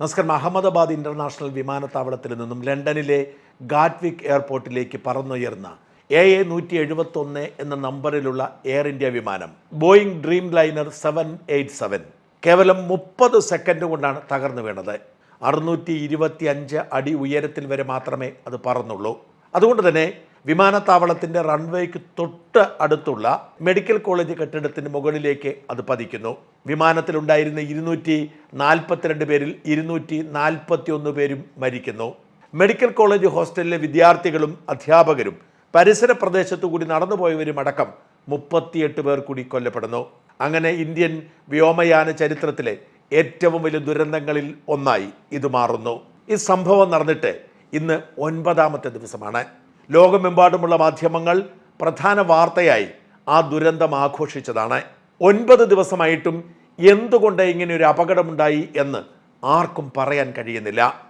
നമസ്കാരം. അഹമ്മദാബാദ് ഇന്റർനാഷണൽ വിമാനത്താവളത്തിൽ നിന്നും ലണ്ടനിലെ ഗാറ്റ്വിക് എയർപോർട്ടിലേക്ക് പറന്നുയർന്ന എ എ നൂറ്റി എഴുപത്തൊന്ന് എന്ന നമ്പറിലുള്ള എയർ ഇന്ത്യ വിമാനം Boeing dreamliner seven eight seven കേവലം മുപ്പത് സെക്കൻഡ് കൊണ്ടാണ് തകർന്നു വീണത്. അറുന്നൂറ്റി ഇരുപത്തി അഞ്ച് അടി ഉയരത്തിൽ വരെ മാത്രമേ അത് പറന്നുള്ളൂ. അതുകൊണ്ട് തന്നെ വിമാനത്താവളത്തിന്റെ റൺവേക്ക് തൊട്ട് അടുത്തുള്ള മെഡിക്കൽ കോളേജ് കെട്ടിടത്തിന് മുകളിലേക്ക് അത് പതിക്കുന്നു. വിമാനത്തിലുണ്ടായിരുന്ന ഇരുന്നൂറ്റി നാൽപ്പത്തിരണ്ട് പേരിൽ ഇരുന്നൂറ്റി നാൽപ്പത്തി ഒന്ന് പേരും മരിക്കുന്നു. മെഡിക്കൽ കോളേജ് ഹോസ്റ്റലിലെ വിദ്യാർത്ഥികളും അധ്യാപകരും പരിസര പ്രദേശത്തു കൂടി നടന്നുപോയവരും അടക്കം മുപ്പത്തിയെട്ട് പേർ കൂടി കൊല്ലപ്പെടുന്നു. അങ്ങനെ ഇന്ത്യൻ വ്യോമയാന ചരിത്രത്തിലെ ഏറ്റവും വലിയ ദുരന്തങ്ങളിൽ ഒന്നായി ഇത് മാറുന്നു. ഈ സംഭവം നടന്നിട്ട് ഇന്ന് ഒൻപതാമത്തെ ദിവസമാണ്. ലോകമെമ്പാടുമുള്ള മാധ്യമങ്ങൾ പ്രധാന വാർത്തയായി ആ ദുരന്തം ആഘോഷിച്ചതാണ്. ഒൻപത് ദിവസമായിട്ടും എന്തുകൊണ്ട് ഇങ്ങനെ ഒരു അപകടമുണ്ടായി എന്ന് ആർക്കും പറയാൻ കഴിയുന്നില്ല.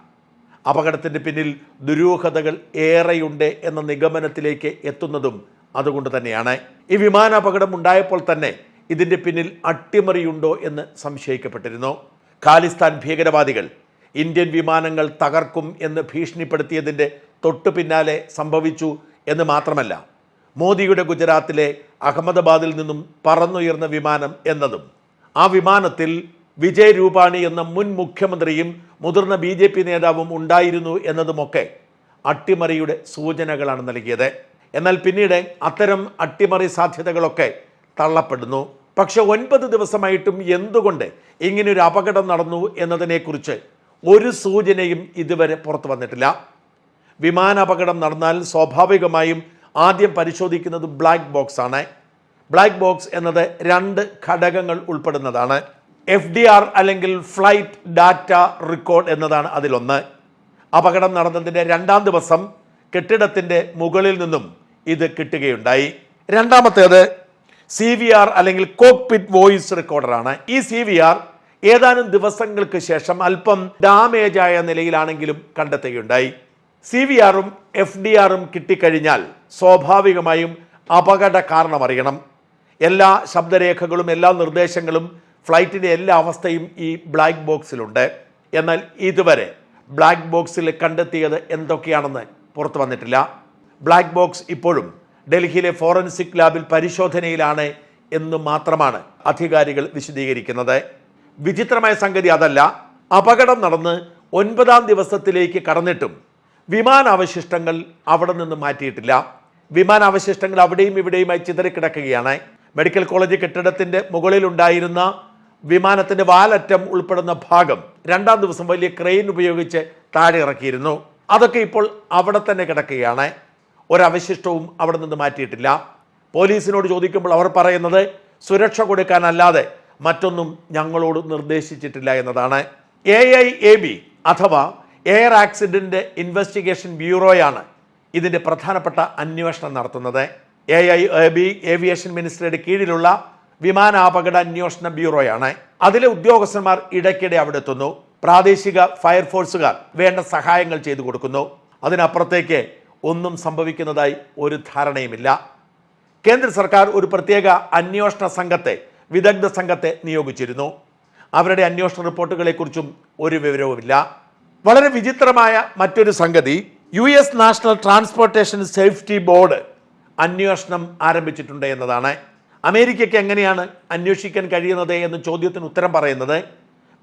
അപകടത്തിന്റെ പിന്നിൽ ദുരൂഹതകൾ ഏറെയുണ്ട് എന്ന നിഗമനത്തിലേക്ക് എത്തുന്നതും അതുകൊണ്ട് തന്നെയാണ്. ഈ വിമാനാപകടം ഉണ്ടായപ്പോൾ തന്നെ ഇതിന്റെ പിന്നിൽ അട്ടിമറിയുണ്ടോ എന്ന് സംശയിക്കപ്പെട്ടിരുന്നു. ഖാലിസ്ഥാൻ ഭീകരവാദികൾ ഇന്ത്യൻ വിമാനങ്ങൾ തകർക്കും എന്ന് ഭീഷണിപ്പെടുത്തിയതിന്റെ തൊട്ടു പിന്നാലെ സംഭവിച്ചു എന്ന് മാത്രമല്ല മോദിയുടെ ഗുജറാത്തിലെ അഹമ്മദാബാദിൽ നിന്നും പറന്നുയർന്ന വിമാനം എന്നതും ആ വിമാനത്തിൽ വിജയ് രൂപാണി എന്ന മുൻ മുഖ്യമന്ത്രിയും മുതിർന്ന ബി ജെ പി നേതാവും ഉണ്ടായിരുന്നു എന്നതുമൊക്കെ അട്ടിമറിയുടെ സൂചനകളാണ് നൽകിയത്. എന്നാൽ പിന്നീട് അത്തരം അട്ടിമറി സാധ്യതകളൊക്കെ തള്ളപ്പെടുന്നു. പക്ഷെ ഒൻപത് ദിവസമായിട്ടും എന്തുകൊണ്ട് ഇങ്ങനൊരു അപകടം നടന്നു എന്നതിനെക്കുറിച്ച് ഒരു സൂചനയും ഇതുവരെ പുറത്തു വന്നിട്ടില്ല. വിമാനാപകടം നടന്നാൽ സ്വാഭാവികമായും ആദ്യം പരിശോധിക്കുന്നത് ബ്ലാക്ക് ബോക്സ് ആണ്. ബ്ലാക്ക് ബോക്സ് എന്നത് രണ്ട് ഘടകങ്ങൾ ഉൾപ്പെടുന്നതാണ്. എഫ് ഡി ആർ അല്ലെങ്കിൽ ഫ്ലൈറ്റ് ഡാറ്റ റെക്കോർഡ് എന്നതാണ് അതിലൊന്ന്. അപകടം നടന്നതിന്റെ രണ്ടാം ദിവസം കെട്ടിടത്തിന്റെ മുകളിൽ നിന്നും ഇത് കിട്ടുകയുണ്ടായി. രണ്ടാമത്തേത് സി വി ആർ അല്ലെങ്കിൽ കോക്പിറ്റ് വോയിസ് റെക്കോർഡറാണ് ഈ സി വി ആർ ഏതാനും ദിവസങ്ങൾക്ക് ശേഷം അല്പം ഡാമേജ് ആയ നിലയിലാണെങ്കിലും കണ്ടെത്തുകയുണ്ടായി. സി വി ആറും എഫ് ഡി ആറും കിട്ടിക്കഴിഞ്ഞാൽ സ്വാഭാവികമായും അപകട കാരണം അറിയണം എല്ലാ ശബ്ദരേഖകളും എല്ലാ നിർദ്ദേശങ്ങളും ഫ്ലൈറ്റിന്റെ എല്ലാ അവസ്ഥയും ഈ ബ്ലാക്ക് ബോക്സിലുണ്ട്. എന്നാൽ ഇതുവരെ ബ്ലാക്ക് ബോക്സിൽ കണ്ടെത്തിയത് എന്തൊക്കെയാണെന്ന് പുറത്തു വന്നിട്ടില്ല. ബ്ലാക്ക് ബോക്സ് ഇപ്പോഴും ഡൽഹിയിലെ ഫോറൻസിക് ലാബിൽ പരിശോധനയിലാണ് എന്ന് മാത്രമാണ് അധികാരികൾ വിശദീകരിക്കുന്നത്. വിചിത്രമായ സംഗതി അതല്ല. അപകടം നടന്ന് ഒൻപതാം ദിവസത്തിലേക്ക് കടന്നിട്ടും വിമാനാവശിഷ്ടങ്ങൾ അവിടെ നിന്ന് മാറ്റിയിട്ടില്ല. വിമാനാവശിഷ്ടങ്ങൾ അവിടെയും ഇവിടെയുമായി ചിതറിക്കിടക്കുകയാണ്. മെഡിക്കൽ കോളേജ് കെട്ടിടത്തിന്റെ മുകളിലുണ്ടായിരുന്ന വിമാനത്തിന്റെ വാലറ്റം ഉൾപ്പെടുന്ന ഭാഗം രണ്ടാം ദിവസം വലിയ ക്രെയിൻ ഉപയോഗിച്ച് താഴെ ഇറക്കിയിരുന്നു. അതൊക്കെ ഇപ്പോൾ അവിടെ തന്നെ കിടക്കുകയാണ്. ഒരവശിഷ്ടവും അവിടെ നിന്ന് മാറ്റിയിട്ടില്ല. പോലീസിനോട് ചോദിക്കുമ്പോൾ അവർ പറയുന്നത് സുരക്ഷ കൊടുക്കാനല്ലാതെ മറ്റൊന്നും ഞങ്ങളോട് നിർദ്ദേശിച്ചിട്ടില്ല എന്നതാണ്. എ ഐ എ ബി അഥവാ എയർ ആക്സിഡന്റ് ഇൻവെസ്റ്റിഗേഷൻ ബ്യൂറോയാണ് ഇതിന്റെ പ്രധാനപ്പെട്ട അന്വേഷണം നടത്തുന്നത്. എ ഐ ബി ഏവിയേഷൻ മിനിസ്റ്ററിയുടെ കീഴിലുള്ള വിമാനാപകട അന്വേഷണ ബ്യൂറോയാണ്. അതിലെ ഉദ്യോഗസ്ഥന്മാർ ഇടയ്ക്കിടെ അവിടെ എത്തുന്നു. പ്രാദേശിക ഫയർഫോഴ്സുകാർ വേണ്ട സഹായങ്ങൾ ചെയ്തു കൊടുക്കുന്നു. അതിനപ്പുറത്തേക്ക് ഒന്നും സംഭവിക്കുന്നതായി ഒരു ധാരണയുമില്ല. കേന്ദ്ര സർക്കാർ ഒരു പ്രത്യേക അന്വേഷണ സംഘത്തെ വിദഗ്ധ സംഘത്തെ നിയോഗിച്ചിരുന്നു. അവരുടെ അന്വേഷണ റിപ്പോർട്ടുകളെക്കുറിച്ചും ഒരു വിവരവുമില്ല. വളരെ വിചിത്രമായ മറ്റൊരു സംഗതി. U S national transportation safety board അന്വേഷണം ആരംഭിച്ചിട്ടുണ്ട് എന്നതാണ്. അമേരിക്കയ്ക്ക് എങ്ങനെയാണ് അന്വേഷിക്കാൻ കഴിയുന്നത് എന്ന ചോദ്യത്തിന് ഉത്തരം പറയുന്നത്?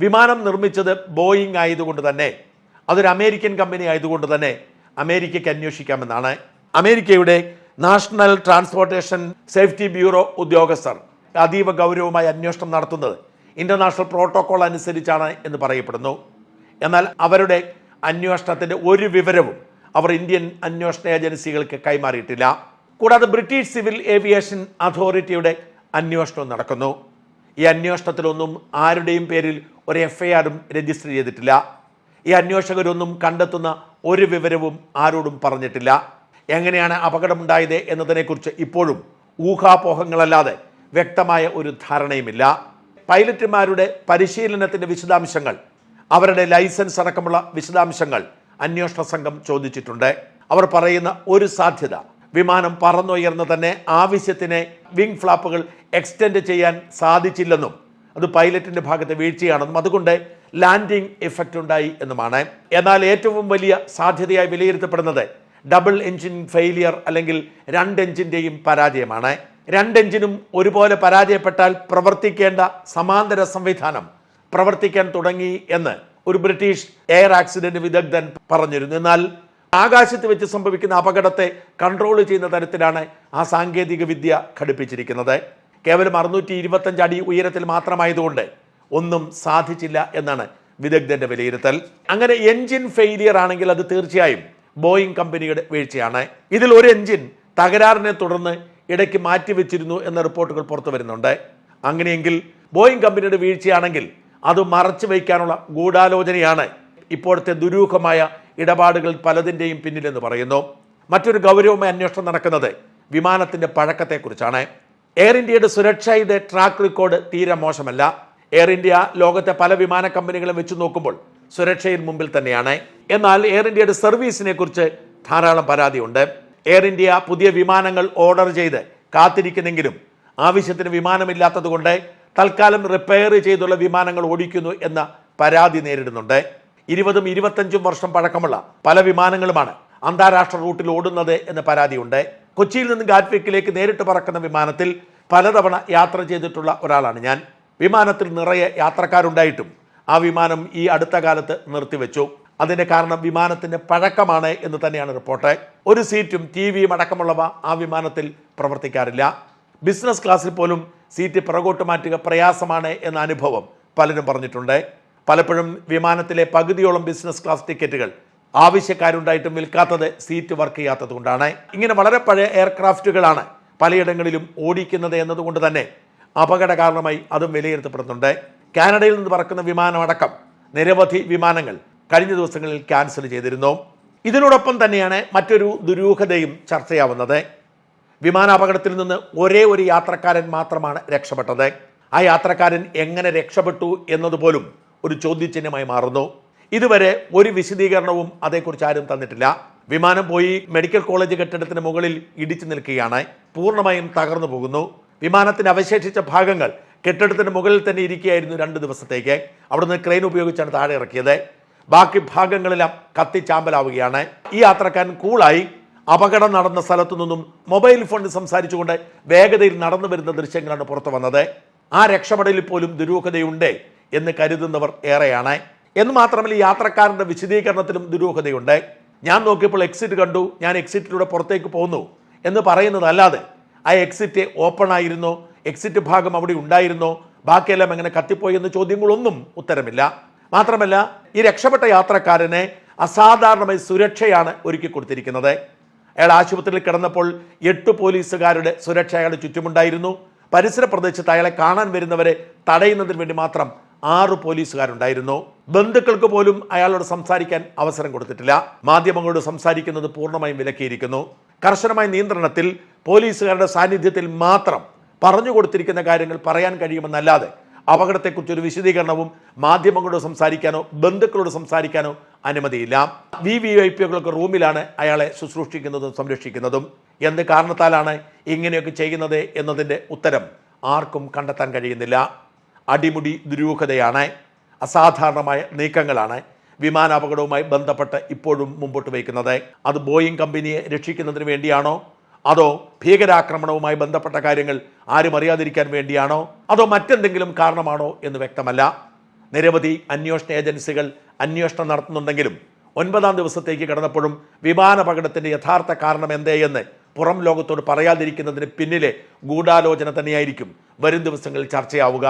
വിമാനം നിർമ്മിച്ചത് ബോയിങ് ആയതുകൊണ്ട് തന്നെ. അതൊരു അമേരിക്കൻ കമ്പനി ആയതുകൊണ്ട് തന്നെ അമേരിക്കയ്ക്ക് അന്വേഷിക്കാമെന്നാണ്. അമേരിക്കയുടെ നാഷണൽ ട്രാൻസ്പോർട്ടേഷൻ സേഫ്റ്റി ബ്യൂറോ ഉദ്യോഗസ്ഥർ അതീവ ഗൗരവമായി അന്വേഷണം നടത്തുന്നത്. ഇന്റർനാഷണൽ പ്രോട്ടോകോൾ അനുസരിച്ചാണ് എന്ന് പറയപ്പെടുന്നു. എന്നാൽ അവരുടെ അന്വേഷണത്തിന്റെ ഒരു വിവരവും അവർ ഇന്ത്യൻ അന്വേഷണ ഏജൻസികൾക്ക് കൈമാറിയിട്ടില്ല. കൂടാതെ ബ്രിട്ടീഷ് സിവിൽ ഏവിയേഷൻ അതോറിറ്റിയുടെ അന്വേഷണവും നടക്കുന്നു. ഈ അന്വേഷണത്തിലൊന്നും ആരുടെയും പേരിൽ ഒരു എഫ്ഐആറും രജിസ്റ്റർ ചെയ്തിട്ടില്ല. ഈ അന്വേഷകരൊന്നും കണ്ടെത്തുന്ന ഒരു വിവരവും ആരോടും പറഞ്ഞിട്ടില്ല. എങ്ങനെയാണ് അപകടമുണ്ടായത് എന്നതിനെക്കുറിച്ച് ഇപ്പോഴും ഊഹാപോഹങ്ങളല്ലാതെ വ്യക്തമായ ഒരു ധാരണയുമില്ല. പൈലറ്റുമാരുടെ പരിശീലനത്തിന്റെ വിശദാംശങ്ങൾ അവരുടെ ലൈസൻസ് അടക്കമുള്ള വിശദാംശങ്ങൾ അന്വേഷണ സംഘം ചോദിച്ചിട്ടുണ്ട്. അവർ പറയുന്ന ഒരു സാധ്യത വിമാനം പറന്നുയർന്ന് തന്നെ ആവശ്യത്തിന് വിങ് ഫ്ലാപ്പുകൾ എക്സ്റ്റെൻഡ് ചെയ്യാൻ സാധിച്ചില്ലെന്നും അത് പൈലറ്റിന്റെ ഭാഗത്തെ വീഴ്ചയാണെന്നും അതുകൊണ്ട് ലാൻഡിംഗ് എഫക്റ്റ് ഉണ്ടായി എന്നുമാണ്. എന്നാൽ ഏറ്റവും വലിയ സാധ്യതയായി വിലയിരുത്തപ്പെടുന്നത് ഡബിൾ എഞ്ചിൻ ഫെയിലിയർ അല്ലെങ്കിൽ രണ്ട് എഞ്ചിന്റെയും പരാജയമാണ്. രണ്ട് എഞ്ചിനും ഒരുപോലെ പരാജയപ്പെട്ടാൽ പ്രവർത്തിക്കേണ്ട സമാന്തര സംവിധാനം പ്രവർത്തിക്കാൻ തുടങ്ങി എന്ന് ഒരു ബ്രിട്ടീഷ് എയർ ആക്സിഡന്റ് വിദഗ്ധൻ പറഞ്ഞിരുന്നു. എന്നാൽ ആകാശത്ത് വെച്ച് സംഭവിക്കുന്ന അപകടത്തെ കൺട്രോൾ ചെയ്യുന്ന തരത്തിലാണ് ആ സാങ്കേതിക വിദ്യ ഘടിപ്പിച്ചിരിക്കുന്നത്. കേവലം അറുന്നൂറ്റി ഇരുപത്തഞ്ച് അടി ഉയരത്തിൽ മാത്രമായതുകൊണ്ട് ഒന്നും സാധിച്ചില്ല എന്നാണ് വിദഗ്ധന്റെ വിലയിരുത്തൽ. അങ്ങനെ എൻജിൻ ഫെയിലിയർ ആണെങ്കിൽ അത് തീർച്ചയായും ബോയിങ് കമ്പനിയുടെ വീഴ്ചയാണ്. ഇതിൽ ഒരു എഞ്ചിൻ തകരാറിനെ തുടർന്ന് ഇടയ്ക്ക് മാറ്റിവെച്ചിരുന്നു എന്ന റിപ്പോർട്ടുകൾ പുറത്തു വരുന്നുണ്ട് അങ്ങനെയെങ്കിൽ ബോയിങ് കമ്പനിയുടെ വീഴ്ചയാണെങ്കിൽ അത് മറച്ചു വയ്ക്കാനുള്ള ഗൂഢാലോചനയാണ് ഇപ്പോഴത്തെ ദുരൂഹമായ ഇടപാടുകൾ പലതിന്റെയും പിന്നിലെന്ന് പറയുന്നു. മറ്റൊരു ഗൗരവമായ അന്വേഷണം നടക്കുന്നത് വിമാനത്തിന്റെ പഴക്കത്തെക്കുറിച്ചാണ്. എയർ ഇന്ത്യയുടെ സുരക്ഷയുടെ ട്രാക്ക് റെക്കോർഡ് തീരെ മോശമല്ല. എയർ ഇന്ത്യ ലോകത്തെ പല വിമാന കമ്പനികളും വെച്ച് നോക്കുമ്പോൾ സുരക്ഷയിൽ മുമ്പിൽ തന്നെയാണ്. എന്നാൽ എയർ ഇന്ത്യയുടെ സർവീസിനെ കുറിച്ച് ധാരാളം പരാതിയുണ്ട്. എയർ ഇന്ത്യ പുതിയ വിമാനങ്ങൾ ഓർഡർ ചെയ്ത് കാത്തിരിക്കുന്നെങ്കിലും ആവശ്യത്തിന് വിമാനമില്ലാത്തത് കൊണ്ട് തൽക്കാലം റിപ്പയർ ചെയ്തുള്ള വിമാനങ്ങൾ ഓടിക്കുന്നു എന്ന പരാതി നേരിടുന്നുണ്ട്. ഇരുപതും ഇരുപത്തഞ്ചും വർഷം പഴക്കമുള്ള പല വിമാനങ്ങളുമാണ് അന്താരാഷ്ട്ര റൂട്ടിൽ ഓടുന്നത് എന്ന പരാതിയുണ്ട്. കൊച്ചിയിൽ നിന്ന് ഗാറ്റ്വിക്കിലേക്ക് നേരിട്ട് പറക്കുന്ന വിമാനത്തിൽ പലതവണ യാത്ര ചെയ്തിട്ടുള്ള ഒരാളാണ് ഞാൻ. വിമാനത്തിൽ നിറയെ യാത്രക്കാരുണ്ടായിട്ടും ആ വിമാനം ഈ അടുത്ത കാലത്ത് നിർത്തിവെച്ചു. അതിന്റെ കാരണം വിമാനത്തിന്റെ പഴക്കമാണ് എന്ന് തന്നെയാണ് റിപ്പോർട്ട്. ഒരു സീറ്റും ടി വിയും അടക്കമുള്ളവ ആ വിമാനത്തിൽ പ്രവർത്തിക്കാറില്ല. ബിസിനസ് ക്ലാസ്സിൽ പോലും സീറ്റ് പിറകോട്ട് മാറ്റുക പ്രയാസമാണ് എന്ന അനുഭവം പലരും പറഞ്ഞിട്ടുണ്ട്. പലപ്പോഴും വിമാനത്തിലെ പകുതിയോളം ബിസിനസ് ക്ലാസ് ടിക്കറ്റുകൾ ആവശ്യക്കാരുണ്ടായിട്ടും വിൽക്കാത്തത് സീറ്റ് വർക്ക് ചെയ്യാത്തത് കൊണ്ടാണ്. ഇങ്ങനെ വളരെ പഴയ എയർക്രാഫ്റ്റുകളാണ് പലയിടങ്ങളിലും ഓടിക്കുന്നത് എന്നതുകൊണ്ട് തന്നെ അപകട കാരണമായി അതും വിലയിരുത്തപ്പെടുന്നുണ്ട്. കാനഡയിൽ നിന്ന് പറക്കുന്ന വിമാനമടക്കം നിരവധി വിമാനങ്ങൾ കഴിഞ്ഞ ദിവസങ്ങളിൽ ക്യാൻസൽ ചെയ്തിരുന്നു. ഇതിനോടൊപ്പം തന്നെയാണ് മറ്റൊരു ദുരൂഹതയും ചർച്ചയാവുന്നത്. വിമാനാപകടത്തിൽ നിന്ന് ഒരേ ഒരു യാത്രക്കാരൻ മാത്രമാണ് രക്ഷപ്പെട്ടത്. ആ യാത്രക്കാരൻ എങ്ങനെ രക്ഷപ്പെട്ടു എന്നതുപോലും ഒരു ചോദ്യചിഹ്നമായി മാറുന്നു. ഇതുവരെ ഒരു വിശദീകരണവും അതേക്കുറിച്ച് ആരും തന്നിട്ടില്ല. വിമാനം പോയി മെഡിക്കൽ കോളേജ് കെട്ടിടത്തിന് മുകളിൽ ഇടിച്ചു നിൽക്കുകയാണ്. പൂർണമായും തകർന്നു പോകുന്നു. വിമാനത്തിന് അവശേഷിച്ച ഭാഗങ്ങൾ കെട്ടിടത്തിന് മുകളിൽ തന്നെ ഇരിക്കുകയായിരുന്നു രണ്ട് ദിവസത്തേക്ക്. അവിടുന്ന് ക്രെയിൻ ഉപയോഗിച്ചാണ് താഴെ ഇറക്കിയത്. ബാക്കി ഭാഗങ്ങളെല്ലാം കത്തിച്ചാമ്പലാവുകയാണ്. ഈ യാത്രക്കാരൻ കൂളായി. അപകടം നടന്ന സ്ഥലത്തു നിന്നും മൊബൈൽ ഫോണിൽ സംസാരിച്ചുകൊണ്ട് വേഗതയിൽ നടന്നു വരുന്ന ദൃശ്യങ്ങളാണ് പുറത്തു വന്നത്. ആ രക്ഷപ്പെടലിൽ പോലും ദുരൂഹതയുണ്ട് എന്ന് കരുതുന്നവർ ഏറെയാണ്. എന്ന് മാത്രമല്ല യാത്രക്കാരന്റെ വിശദീകരണത്തിലും ദുരൂഹതയുണ്ട്. ഞാൻ നോക്കിയപ്പോൾ എക്സിറ്റ് കണ്ടു. ഞാൻ എക്സിറ്റിലൂടെ പുറത്തേക്ക് പോകുന്നു എന്ന് പറയുന്നതല്ലാതെ ആ എക്സിറ്റ് ഓപ്പൺ ആയിരുന്നോ. എക്സിറ്റ് ഭാഗം അവിടെ ഉണ്ടായിരുന്നോ. ബാക്കിയെല്ലാം എങ്ങനെ കത്തിപ്പോയി എന്ന ചോദ്യങ്ങളൊന്നും ഉത്തരമില്ല. മാത്രമല്ല ഈ രക്ഷപ്പെട്ട യാത്രക്കാരനെ അസാധാരണമായി സുരക്ഷയാണ് ഒരുക്കി കൊടുത്തിരിക്കുന്നത്. അയാൾ ആശുപത്രിയിൽ കിടന്നപ്പോൾ എട്ട് പോലീസുകാരുടെ സുരക്ഷ അയാളുടെ ചുറ്റുമുണ്ടായിരുന്നു. പരിസര പ്രദേശത്ത് അയാളെ കാണാൻ വരുന്നവരെ തടയുന്നതിന് വേണ്ടി മാത്രം ആറ് പോലീസുകാരുണ്ടായിരുന്നു. ബന്ധുക്കൾക്ക് പോലും അയാളോട് സംസാരിക്കാൻ അവസരം കൊടുത്തിട്ടില്ല. മാധ്യമങ്ങളോട് സംസാരിക്കുന്നത് പൂർണമായും വിലക്കിയിരിക്കുന്നു. കർശനമായ നിയന്ത്രണത്തിൽ പോലീസുകാരുടെ സാന്നിധ്യത്തിൽ മാത്രം പറഞ്ഞു കൊടുത്തിരിക്കുന്ന കാര്യങ്ങൾ പറയാൻ കഴിയുമെന്നല്ലാതെ അപകടത്തെക്കുറിച്ച് ഒരു വിശദീകരണവും മാധ്യമങ്ങളോട് സംസാരിക്കാനോ ബന്ധുക്കളോട് സംസാരിക്കാനോ അനുമതിയില്ല. വി വി ഐ പികൾക്ക് റൂമിലാണ് അയാളെ ശുശ്രൂഷിക്കുന്നതും സംരക്ഷിക്കുന്നതും. എന്ത് കാരണത്താലാണ് ഇങ്ങനെയൊക്കെ ചെയ്യുന്നത് എന്നതിന്റെ ഉത്തരം ആർക്കും കണ്ടെത്താൻ കഴിയുന്നില്ല. അടിമുടി ദുരൂഹതയാണ്. അസാധാരണമായ നീക്കങ്ങളാണ് വിമാനാപകടവുമായി ബന്ധപ്പെട്ട് ഇപ്പോഴും മുമ്പോട്ട് വയ്ക്കുന്നത്. അത് ബോയിങ് കമ്പനിയെ രക്ഷിക്കുന്നതിന് വേണ്ടിയാണോ അതോ ഭീകരാക്രമണവുമായി ബന്ധപ്പെട്ട കാര്യങ്ങൾ ആരും അറിയാതിരിക്കാൻ വേണ്ടിയാണോ? അതോ മറ്റെന്തെങ്കിലും കാരണമാണോ എന്ന് വ്യക്തമല്ല. നിരവധി അന്വേഷണ ഏജൻസികൾ അന്വേഷണം നടത്തുന്നുണ്ടെങ്കിലും ഒൻപതാം ദിവസത്തേക്ക് കടന്നപ്പോഴും വിമാനപകടത്തിന്റെ യഥാർത്ഥ കാരണം എന്തേയെന്ന് പുറം ലോകത്തോട് പറയാതിരിക്കുന്നതിന് പിന്നിലെ ഗൂഢാലോചന തന്നെയായിരിക്കും വരും ദിവസങ്ങളിൽ ചർച്ചയാവുക.